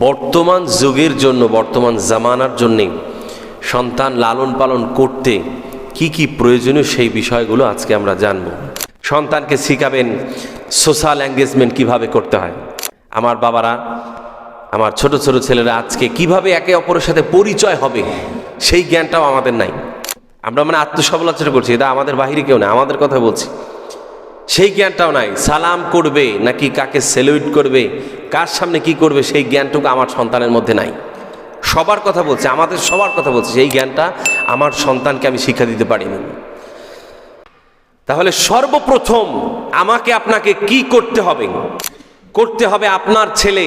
বর্তমান যুগের জন্য, বর্তমান জামানার জন্যে সন্তান লালন পালন করতে কি কি প্রয়োজনীয় সেই বিষয়গুলো আজকে আমরা জানব। সন্তানকে শিখাবেন সোশ্যাল এঙ্গেজমেন্ট কীভাবে করতে হয়। আমার বাবারা, আমার ছোট ছোট ছেলেরা আজকে কীভাবে একে অপরের সাথে পরিচয় হবে সেই জ্ঞানটাও আমাদের নাই। আমরা মানে আত্মসমালোচনা করছি, এটা আমাদের বাহিরে কেউ না আমাদের কথা বলছি। সেই জ্ঞানটাও নাই, সালাম করবে নাকি কাকে সেলিউট করবে কার সামনে কি করবে সেই জ্ঞানটুকু আমার সন্তানের মধ্যে নাই। সবার কথা বলছে, আমাদের সবার কথা বলছে, সেই জ্ঞানটা আমার সন্তানকে আমি শিক্ষা দিতে পারিনি। তাহলে সর্বপ্রথম আমাকে আপনাকে কি করতে হবে? করতে হবে আপনার ছেলে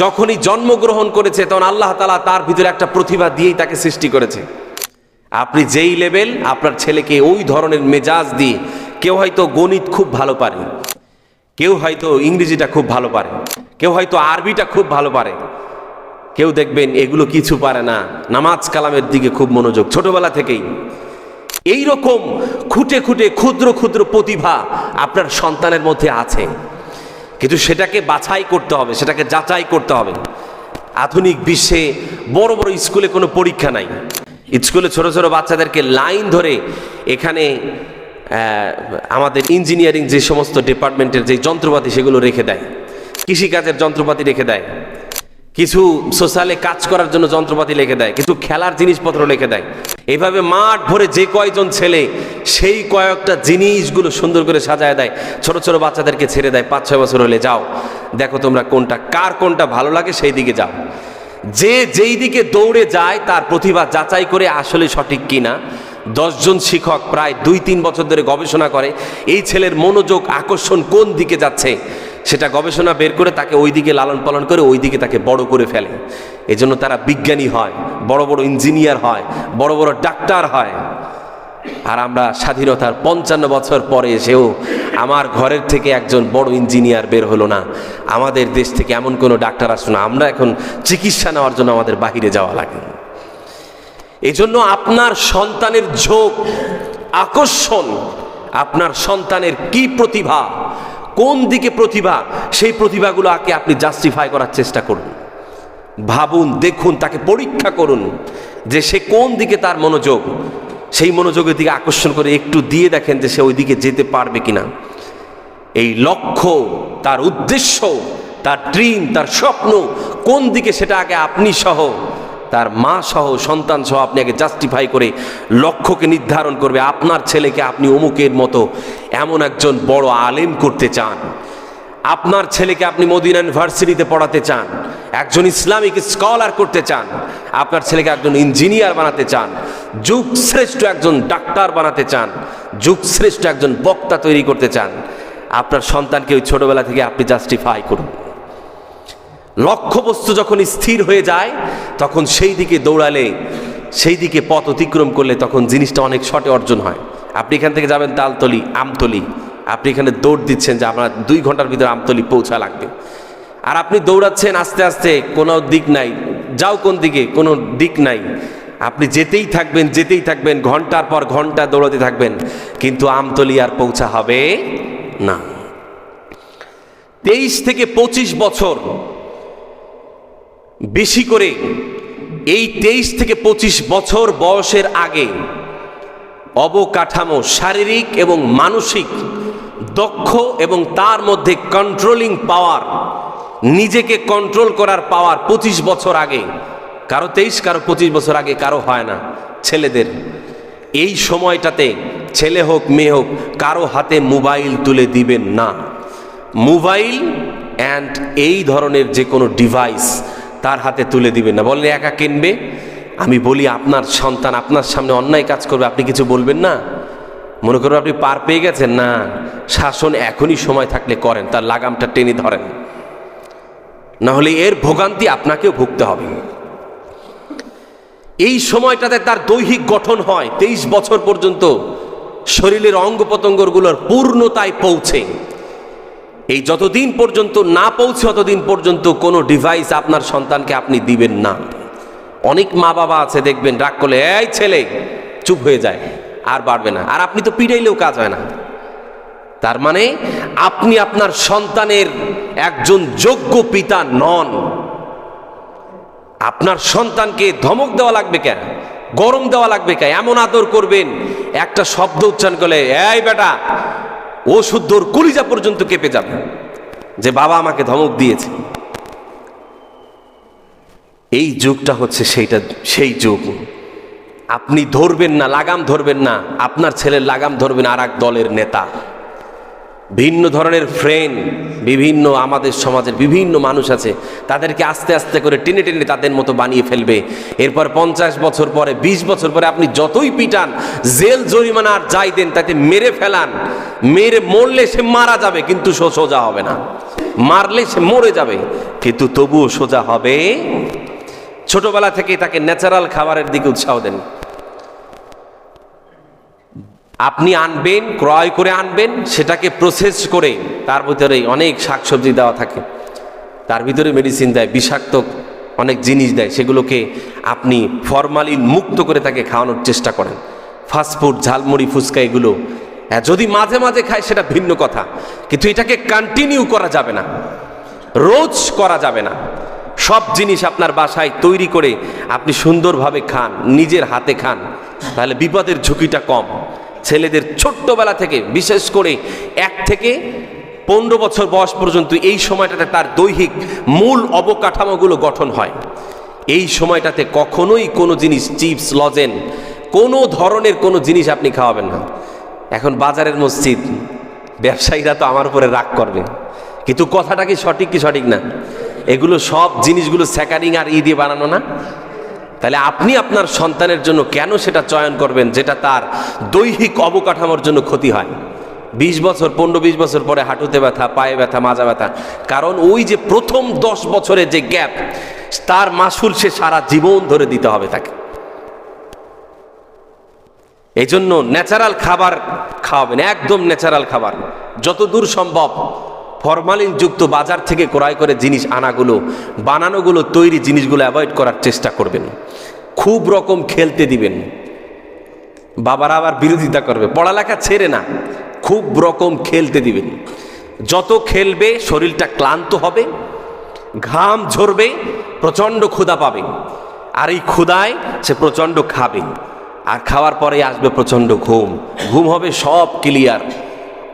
যখনই জন্মগ্রহণ করেছে, তখন আল্লাহ তালা তার ভিতরে একটা প্রতিভা দিয়েই তাকে সৃষ্টি করেছে। আপনি যেই লেভেল আপনার ছেলেকে ওই ধরনের মেজাজ দিয়ে কেউ হয়তো গণিত খুব ভালো পারে। কেউ হয়তো ইংরেজিটা খুব ভালো পারে, কেউ হয়তো আরবিটা খুব ভালো পারে, কেউ দেখবেন এগুলো কিছু পারে না, নামাজ কালামের দিকে খুব মনোযোগ, ছোটবেলা থেকেই। এই রকম খুঁটে খুঁটে, ক্ষুদ্র ক্ষুদ্র প্রতিভা আপনার সন্তানের মধ্যে আছে। কিন্তু সেটাকে বাছাই করতে হবে, সেটাকে যাচাই করতে হবে। আধুনিক বিশ্বে বড় বড় স্কুলে কোনো পরীক্ষা নাই। স্কুলে ছোট ছোট বাচ্চাদেরকে লাইন ধরে এখানে আমাদের ইঞ্জিনিয়ারিং যে সমস্ত ডিপার্টমেন্টের যে যন্ত্রপাতি সেগুলো রেখে দেয়, কৃষিকাজের যন্ত্রপাতি রেখে দেয়, কিছু সোশ্যালে কাজ করার জন্য যন্ত্রপাতি রেখে দেয়, কিছু খেলার জিনিসপত্র রেখে দেয়। এইভাবে মাঠ ভরে যে কয়জন ছেলে, সেই কয়েকটা জিনিসগুলো সুন্দর করে সাজায় দেয়, ছোট ছোট বাচ্চাদেরকে ছেড়ে দেয়, পাঁচ ছয় বছর হলে যাও, দেখো তোমরা কোনটা, কার কোনটা ভালো লাগে সেই দিকে যাও। যে যেই দিকে দৌড়ে যায়, তার প্রতিভা যাচাই করে আসলে সঠিক কিনা। দশজন শিক্ষক প্রায় দুই তিন বছর ধরে গবেষণা করে। এই ছেলের মনোযোগ, আকর্ষণ কোন দিকে যাচ্ছে সেটা গবেষণা বের করে তাকে ওই দিকে লালন পালন করে ওই দিকে তাকে বড় করে ফেলে। এজন্য তারা বিজ্ঞানী হয়, বড় বড় ইঞ্জিনিয়ার হয়, বড় বড় ডাক্তার হয়। আর আমরা স্বাধীনতার পঞ্চান্ন বছর পরে এসেও আমার ঘরের থেকে একজন বড় ইঞ্জিনিয়ার বের হলো না। আমাদের দেশ থেকে এমন কোনো ডাক্তার আসলো না। আমরা এখন চিকিৎসা নেওয়ার জন্য আমাদের বাহিরে যাওয়া লাগে। এই জন্য আপনার সন্তানের ঝোঁক, আকর্ষণ, আপনার সন্তানের কি প্রতিভা, কোন দিকে প্রতিভা, সেই প্রতিভাগুলো আগে আপনি জাস্টিফাই করার চেষ্টা করুন। ভাবুন, দেখুন, তাকে পরীক্ষা করুন যে সে কোন দিকে তার মনোযোগ, সেই মনোযোগের দিকে আকর্ষণ করে একটু দিয়ে দেখেন যে সে ওই দিকে যেতে পারবে কিনা। এই লক্ষ্য, তার উদ্দেশ্য, তার ড্রিম তার স্বপ্ন, কোন দিকে সেটা আগে আপনি সহ তার মা সহ সন্তান সহ আপনি আগে জাস্টিফাই করে লক্ষ্যকে নির্ধারণ করবে। আপনার ছেলেকে আপনি অমুকের মতো এমন একজন বড় আলেম করতে চান। আপনার ছেলেকে আপনি মদিনা ইউনিভার্সিটিতে পড়াতে চান। একজন ইসলামিক স্কলার করতে চান। আপনার ছেলেকে একজন ইঞ্জিনিয়ার বানাতে চান। যুগ শ্রেষ্ঠ একজন ডাক্তার বানাতে চান। যুগ শ্রেষ্ঠ একজন বক্তা তৈরি করতে চান। আপনার সন্তানকে ওই ছোটবেলা থেকে আপনি জাস্টিফাই করুন। লক্ষ্যবস্তু যখন স্থির হয়ে যায়, তখন সেই দিকে দৌড়ালে, সেই দিকে পথ অতিক্রম করলে তখন জিনিসটা অনেক শটে অর্জন হয়। আপনি এখান থেকে যাবেন তালতলি, আমতলি। আপনি এখানে দৌড় দিচ্ছেন যে আপনার দুই ঘণ্টার ভিতরে আমতলি পৌঁছা লাগবে। আর আপনি দৌড়াচ্ছেন আস্তে আস্তে, কোনো দিক নাই। যাও কোন দিকে, কোনো দিক নাই। আপনি যেতেই থাকবেন যেতেই থাকবেন, ঘণ্টার পর ঘণ্টা দৌড়াতে থাকবেন। কিন্তু আমতলি আর পৌঁছা হবে না। তেইশ থেকে পঁচিশ বছর বেশি করে এই তেইশ থেকে পঁচিশ বছর বয়সের আগে অবকাঠামো শারীরিক এবং মানসিক দক্ষ এবং তার মধ্যে কন্ট্রোলিং পাওয়ার নিজেকে কন্ট্রোল করার পাওয়ার পঁচিশ বছর আগে। কারও তেইশ, কারও পঁচিশ বছর আগে, কারও হয় না। ছেলেদের, এই সময়টাতে ছেলে হোক, মেয়ে হোক, কারও হাতে মোবাইল তুলে দিবেন না। মোবাইল অ্যান্ড এই ধরনের যে কোনো ডিভাইস তার হাতে তুলে দিবেন না। বললে, একা কিনবে? আমি বলি, আপনার সন্তান আপনার সামনে অন্যায় কাজ করবে, আপনি কিছু বলবেন না? মনে করুন আপনি পার পেয়ে গেছেন? না, শাসন এখনই সময় থাকলে করেন, তার লাগামটা টেনে ধরেন। না হলে এর ভোগান্তি আপনাকেও ভুগতে হবে। এই সময়টাতে তার দৈহিক গঠন হয়, তেইশ বছর পর্যন্ত শরীরের অঙ্গ প্রত্যঙ্গগুলোর পূর্ণতায় পৌঁছে। এই যতদিন পর্যন্ত না পৌঁছে ততদিন পর্যন্ত কোনো ডিভাইস আপনার সন্তানকে আপনি দিবেন না। অনেক মা বাবা আছে, দেখবেন, রাগ করলে, এই ছেলে! চুপ হয়ে যায়, আর বাড়বে না। আর আপনি তো পিড়াইলেও কাজ হয় না। তার মানে আপনি আপনার সন্তানের একজন যোগ্য পিতা নন। আপনার সন্তানকে ধমক দেওয়া লাগবে কেন? গরম দেওয়া লাগবে কেন? এমন আদর করবেন, একটা শব্দ উচ্চারণ করলে, এই বেটা ও শুদ্ধর কলিজা পর্যন্ত কেঁপে যাবে। যে বাবা আমাকে ধমক দিয়েছে। এই যুগটা হচ্ছে সেইটা, সেই যুগ। আপনি ধরবেন না, লাগাম ধরবেন না। আপনার ছেলের লাগাম ধরবেন আর দলের নেতা। ভিন্ন ধরনের ফ্রেন্ড বিভিন্ন আমাদের সমাজের বিভিন্ন মানুষ আছে, তাদেরকে আস্তে আস্তে করে টেনে টেনে তাদের মতো বানিয়ে ফেলবে। এরপর পঞ্চাশ বছর পরে ২০ বছর পরে আপনি যতই পিটান, জেল জরিমানা আর যাই দেন, তাতে মেরে ফেলান। মেরে মরলে সে মারা যাবে, কিন্তু সো সোজা হবে না। মারলে সে মরে যাবে, কিন্তু তবুও সোজা হবে। ছোটবেলা থেকে তাকে ন্যাচারাল খাবারের দিকে উৎসাহ দেন। আপনি আনবেন, ক্রয় করে আনবেন, সেটাকে প্রসেস করে তার ভিতরে অনেক শাকসবজি দেওয়া থাকে। তার ভিতরে মেডিসিন দেয়, বিষাক্ত অনেক জিনিস দেয়, সেগুলোকে আপনি ফরমালিন মুক্ত করে তাকে খাওয়ানোর চেষ্টা করেন। ফাস্টফুড ঝালমুড়ি, ফুচকা এগুলো যদি মাঝে মাঝে খায় সেটা ভিন্ন কথা, কিন্তু এটাকে কন্টিনিউ করা যাবে না, রোজ করা যাবে না। সব জিনিস আপনার বাসায় তৈরি করে আপনি সুন্দরভাবে খান, নিজের হাতে খান, তাহলে বিপদের ঝুঁকিটা কম। ছেলেদের ছোট্টবেলা থেকে, বিশেষ করে এক থেকে পনেরো বছর বয়স পর্যন্ত এই সময়টাতে তার দৈহিক মূল অবকাঠামোগুলো গঠন হয়। এই সময়টাতে কখনোই কোনো জিনিস, চিপস, লজেন, কোনো ধরনের কোনো জিনিস আপনি খাওয়াবেন না। এখন বাজারের মসজিদ, ব্যবসায়ীরা তো আমার উপরে রাগ করবে। কিন্তু কথাটা কি সঠিক কি সঠিক না? এগুলো সব জিনিসগুলো স্যাকারিং আর ই দিয়ে বানানো না? তাহলে আপনি আপনার সন্তানের জন্য কেন সেটা চয়ন করবেন যেটা তার দৈহিক অবকাঠামোর জন্য ক্ষতি হয়? বিশ বছর, পনেরো বিশ বছর পরে হাঁটুতে ব্যথা, পায়ে ব্যথা, মাজা ব্যথা। কারণ ওই যে প্রথম দশ বছরের যে গ্যাপ, তার মাসুল সে সারা জীবন ধরে দিতে হবে তাকে। এই জন্য ন্যাচারাল খাবার খাওয়াবেন, একদম ন্যাচারাল খাবার। যতদূর সম্ভব ফরমালিন যুক্ত বাজার থেকে ক্রয় করে জিনিস আনাগুলো, বানানোগুলো, তৈরি জিনিসগুলো অ্যাভয়েড করার চেষ্টা করবেন। খুব রকম খেলতে দিবেন। বাবারা আবার বিরোধিতা করবে। পড়ালেখা ছেড়ে না। খুব রকম খেলতে দিবেন। যত খেলবে, শরীরটা ক্লান্ত হবে, ঘাম ঝরবে, প্রচণ্ড ক্ষুধা পাবে। আর এই ক্ষুধায় সে প্রচণ্ড খাবে। আর খাওয়ার পরে আসবে প্রচণ্ড ঘুম। ঘুম হবে সব ক্লিয়ার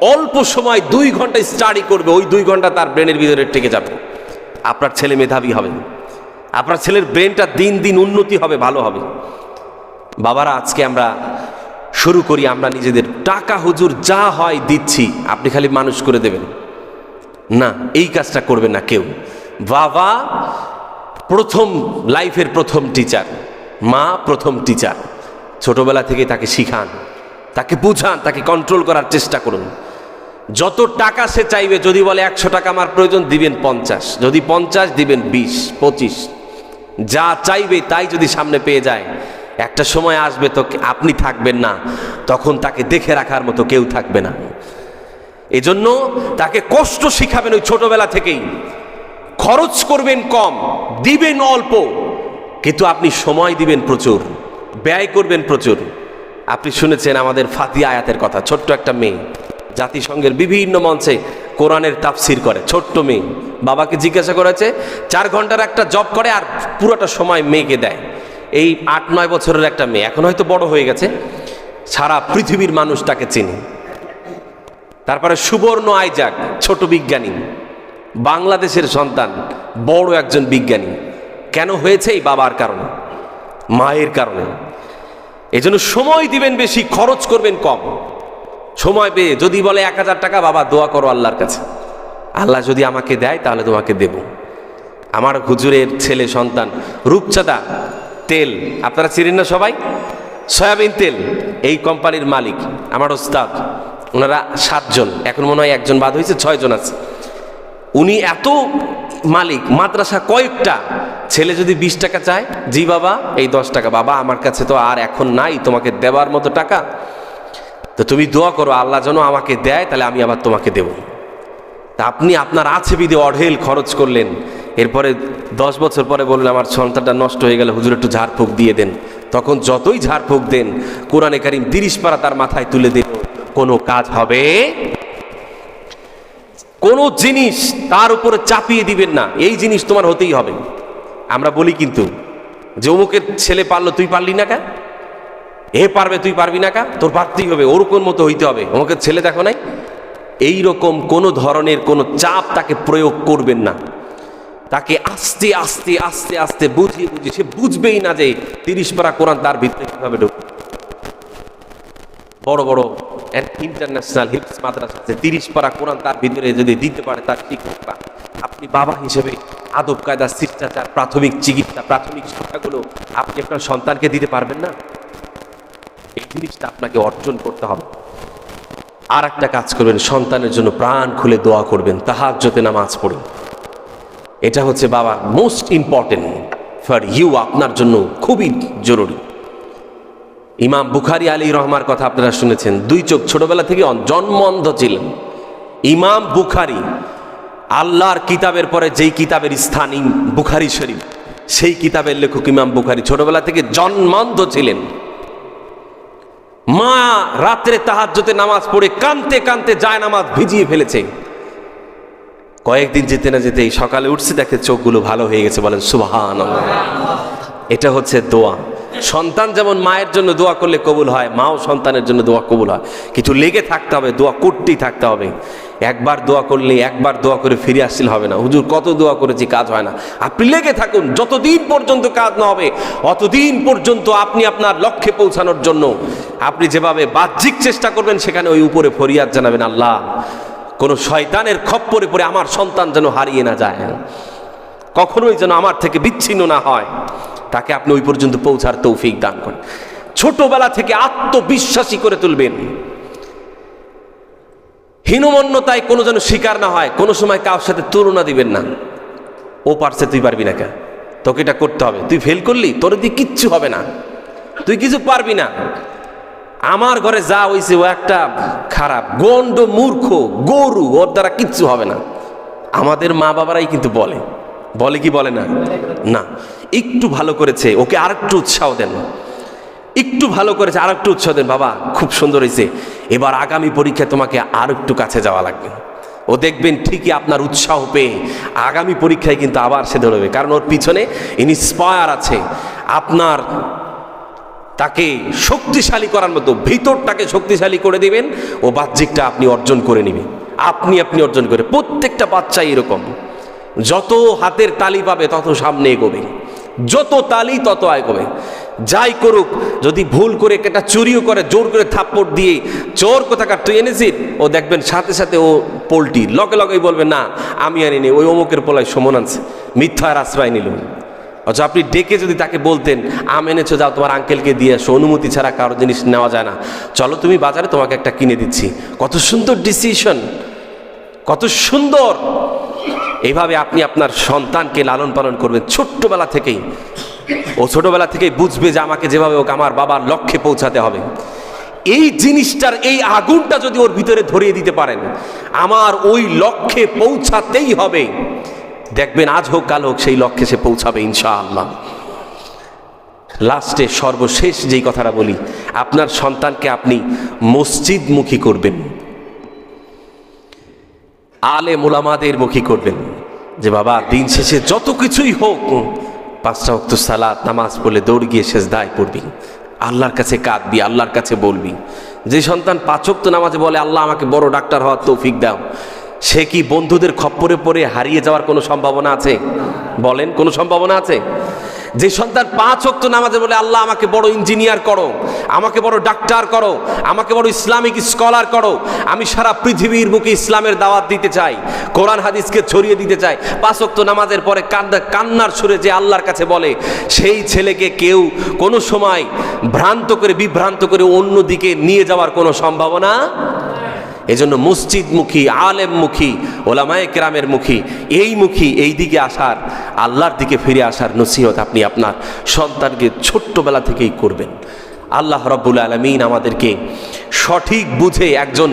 অল্প সময় দুই ঘণ্টা স্টাডি করবে, ওই দুই ঘণ্টা তার ব্রেনের ভিতরে টেকে যাবে। আপনার ছেলে মেধাবী হবে। আপনার ছেলের ব্রেনটা দিন দিন উন্নতি হবে, ভালো হবে। বাবারা, আজকে আমরা শুরু করি, আমরা নিজেদের টাকা হুজুর যা হয় দিচ্ছি, আপনি খালি মানুষ করে দেবেন। না, এই কাজটা করবে না কেউ। বাবা প্রথম লাইফের প্রথম টিচার মা প্রথম টিচার ছোটবেলা থেকে তাকে শিখান, তাকে বুঝান, তাকে কন্ট্রোল করার চেষ্টা করুন। যত টাকা সে চাইবে, যদি বলে একশো টাকা আমার প্রয়োজন, দিবেন পঞ্চাশ। যদি পঞ্চাশ, দিবেন বিশ, পঁচিশ। যা চাইবে তাই যদি সামনে পেয়ে যায়। একটা সময় আসবে তো আপনি থাকবেন না, তখন তাকে দেখে রাখার মতো কেউ থাকবে না। এজন্য তাকে কষ্ট শিখাবেন ওই ছোটবেলা থেকেই। খরচ করবেন কম, দিবেন অল্প, কিন্তু আপনি সময় দিবেন প্রচুর, ব্যয় করবেন প্রচুর। আপনি শুনেছেন আমাদের ফাতি আয়াতের কথা, ছোট্ট একটা মেয়ে। জাতিসংঘের বিভিন্ন মঞ্চে কোরআনের তাফসির করে। ছোট্ট মেয়ে। বাবাকে জিজ্ঞাসা করেছে, চার ঘণ্টার একটা জব করে আর পুরোটা সময় মেয়েকে দেয়? এই আট নয় বছরের একটা মেয়ে। এখন হয়তো বড় হয়ে গেছে। সারা পৃথিবীর মানুষ তাকে চিনি। তারপরে সুবর্ণ আইজাক, ছোট বিজ্ঞানী। বাংলাদেশের সন্তান, বড় একজন বিজ্ঞানী। কেন হয়েছে এই বাবার কারণে? মায়ের কারণে। এজন্য সময় দিবেন বেশি, খরচ করবেন কম। সময় পেয়ে যদি বলে এক হাজার টাকা, বাবা, দোয়া করো আল্লাহর কাছে। আল্লাহ যদি আমাকে দেয়, তাহলে তোমাকে দেব। আমার হুজুরের ছেলে, সন্তান, রূপচাঁদা, তেল, আপনারা চিনেন না সবাই? সয়াবিন তেল, এই কোম্পানির মালিক, আমার ওস্তাদ। ওনারা সাতজন, এখন মনে হয় একজন বাদ হয়েছে, ছয়জন আছে। উনি এত মালিক, মাদ্রাসা কয়েকটা। ছেলে যদি বিশ টাকা চায়, জি বাবা, এই দশ টাকা। বাবা, আমার কাছে তো আর এখন নাই, তোমাকে দেওয়ার মতো টাকা। তো তুমি দোয়া করো, আল্লাহ যেন আমাকে দেয়, তাহলে আমি আবার তোমাকে দেব। তা আপনি আপনার আছে বিধে অঢেল খরচ করলেন। এরপরে দশ বছর পরে বললেন, আমার সন্তানটা নষ্ট হয়ে গেলে, হুজুর একটু ঝাড়ফুঁক দিয়ে দেন। তখন যতই ঝাড়ফুঁক দেন, কোরআনে কারিম তিরিশ পারা তার মাথায় তুলে দিল, কোনো কাজ হবে? কোনো জিনিস তার উপরে চাপিয়ে দিবেন না। এই জিনিস তোমার হতেই হবে। আমরা বলি কিন্তু, যে অমুকের ছেলে পারল, তুই পারলি না কেন? এ পারবে, তুই পারবি না কা তোর পারতেই হবে, ওরকম মতো হইতে হবে। আমাকে ছেলে দেখো নাই? এই রকম কোনো ধরনের কোনো চাপ তাকে প্রয়োগ করবেন না। তাকে আস্তে আস্তে আস্তে আস্তে বুঝিয়ে বুঝিয়ে, সে বুঝবেই না যে তিরিশ পারা কোরআন তার ভিতরে কীভাবে ঢুকবে। বড় বড় ইন্টারন্যাশনাল হিপস মাদ্রাসা আছে, তিরিশ পারা কোরআন তার ভিতরে যদি দিতে পারে, তার শিক্ষকরা আপনি বাবা হিসেবে আদব, কায়দা, শিষ্টাচার, প্রাথমিক চিকিৎসা, প্রাথমিক শিক্ষাগুলো আপনি আপনার সন্তানকে দিতে পারবেন না? এই জিনিসটা আপনাকে অর্জন করতে হবে। আর একটা কাজ করবেন, সন্তানের জন্য প্রাণ খুলে দোয়া করবেন তাহার যতে নামাজ পড়ুন। এটা হচ্ছে বাবা মোস্ট ইম্পর্টেন্ট ফর ইউ আপনার জন্য খুবই জরুরি। ইমাম বুখারি আলী রহমার কথা আপনারা শুনেছেন, দুই চোখ ছোটবেলা থেকে জন্ম অন্ধ ছিলেন। ইমাম বুখারি, আল্লাহর কিতাবের পরে যেই কিতাবের স্থান বুখারি শরীফ, সেই কিতাবের লেখক ইমাম বুখারি ছোটবেলা থেকে জন্মান্ধ ছিলেন। মা রাত্রে তাহাজ্জতে নামাজ পড়ে কানতে কানতে যায় নামাজ ভিজিয়ে ফেলেছে। কয়েকদিন যেতে না যেতে সকালে উঠছে, দেখে চোখগুলো ভালো হয়ে গেছে, বলেন সুবাহান এটা হচ্ছে দোয়া। সন্তান যেমন মায়ের জন্য দোয়া করলে কবুল হয়, মাও সন্তানের জন্য দোয়া কবুল হয়। কিছু লেগে থাকতে হবে, দোয়া করতেই থাকতে হবে। একবার দোয়া করলে একবার দোয়া করে ফিরে আসলে হবে না। হুজুর, কত দোয়া করেছি, কাজ হয় না। আপনি লেগে থাকুন, যতদিন পর্যন্ত কাজ না হবে, অতদিন পর্যন্ত আপনি আপনার লক্ষ্যে পৌঁছানোর জন্য। আপনি যেভাবে বাহ্যিক চেষ্টা করবেন, সেখানে ওই উপরে ফরিয়াদ জানাবেন, আল্লাহ, কোনো শয়তানের খপ্পরে পড়ে আমার সন্তান যেন হারিয়ে না যায়। কখনোই যেন আমার থেকে বিচ্ছিন্ন না হয়। তাকে আপনি ওই পর্যন্ত পৌঁছার তৌফিক দান করেন। ছোটবেলা থেকে আত্মবিশ্বাসী করে তুলবেন। হীনমন্যতায় কোনো যেন শিকার না হয়, কোনো সময় কারোর সাথে তুলনা দিবেন না। ও পারছে, তুই পারবি না কেন? তোকে এটা করতে হবে। তুই ফেল করলি, তোর দিয়ে কিচ্ছু হবে না। তুই কিছু পারবি না। আমার ঘরে যা হয়েছে ও একটা খারাপ গন্ড মূর্খ, গরু, ওর দ্বারা কিচ্ছু হবে না। আমাদের মা বাবারাই কিন্তু বলে। বলে কি বলে না? না। একটু ভালো করেছে, ওকে আর একটু উৎসাহ দেন। একটু ভালো করেছে আর একটু উৎসাহ দেন। বাবা, খুব সুন্দর হয়েছে এবার আগামী পরীক্ষায় তোমাকে আর একটু কাছে যাওয়া লাগবে। ও দেখবেন ঠিকই আপনার উৎসাহ পেয়ে আগামী পরীক্ষায় কিন্তু আবার সে ধরবে। কারণ ওর পিছনে ইনস্পায়ার আছে। আপনার তাকে শক্তিশালী করার মতো, ভিতরটাকে শক্তিশালী করে দিবেন, ও বাহ্যিকটা আপনি অর্জন করে নেবেন আপনি আপনি অর্জন করে, প্রত্যেকটা বাচ্চাই এরকম। যত হাতের তালি পাবে, তত সামনে এগোবে। যত তালি তত এগোবে যাই করুক, যদি ভুল করে একটা চুরিও করে, জোর করে থাপ্পড় দিয়ে চোর কোথাকার তুই এনেছিস? ও দেখবেন সাথে সাথে ও পোলট্রি লগে লগেই বলবে, না, আমি আনিনি ওই অমুকের পোলায় সমন আনছে। মিথ্যার আশ্রয় নিল। অথচ আপনি ডেকে যদি তাকে বলতেন, আম এনেছো, যাও তোমার আঙ্কেলকে দিয়ে আসো, অনুমতি ছাড়া কারও জিনিস নেওয়া যায় না। চলো তুমি বাজারে তোমাকে একটা কিনে দিচ্ছি। কত সুন্দর ডিসিশন কত সুন্দর! এইভাবে আপনি আপনার সন্তানকে লালন পালন করবেন ছোট্টবেলা থেকেই। ও ছোটবেলা থেকেই বুঝবে যে আমাকে যেভাবে হোক আমার বাবার লক্ষ্যে পৌঁছাতে হবে। এই জিনিসটার, এই আগুনটা যদি ওর ভিতরে ধরিয়ে দিতে পারেন, আমার ওই লক্ষ্যে পৌঁছাতেই হবে। দেখবেন আজ হোক, কাল হোক, সেই লক্ষ্যে সে পৌঁছাবে ইনশাআল্লাহ। লাস্টে সর্বশেষ যেই কথাটা বলি, আপনার সন্তানকে আপনি মসজিদমুখী করবেন। আলে মোলামাদের মুখী করবেন। যে বাবা, দিন শেষে যত কিছুই হোক পাঁচটা অক্ত সালাত, নামাজ পড়লে দৌড় গিয়ে শেষ দায় পড়বি। আল্লাহর কাছে কাঁদবি, আল্লাহর কাছে বলবি। যে সন্তান পাঁচক্ত নামাজে বলে, আল্লাহ আমাকে বড় ডাক্তার হওয়ার তৌফিক দাও। সে কি বন্ধুদের খপ্পরে পড়ে হারিয়ে যাওয়ার কোনো সম্ভাবনা আছে? বলেন, কোনো সম্ভাবনা আছে? যে সন্তান পাঁচ অক্ত নামাজে বলে, আল্লাহ, আমাকে বড় ইঞ্জিনিয়ার করো, আমাকে বড় ডাক্তার করো, আমাকে বড় ইসলামিক স্কলার করো। আমি সারা পৃথিবীর বুকে ইসলামের দাওয়াত দিতে চাই, কোরআন হাদিসকে ছড়িয়ে দিতে চাই। পাঁচ অক্ত নামাজের পরে কান্দা কান্নার সুরে যে আল্লাহর কাছে বলে, সেই ছেলেকে কেউ কোনো সময় ভ্রান্ত করে, বিভ্রান্ত করে অন্য দিকে নিয়ে যাওয়ার কোনো সম্ভাবনা এজন্য মসজিদমুখী, আলেমমুখী, ওলামায়ে কেরামের মুখী, এই মুখী, এই দিকে আসার, আল্লাহর দিকে ফিরে আসার নসিহত আপনি আপনার সন্তানকে ছোট্টবেলা থেকেই করবেন। আল্লাহ রব্বুল আলমিন আমাদেরকে সঠিক বুঝে একজন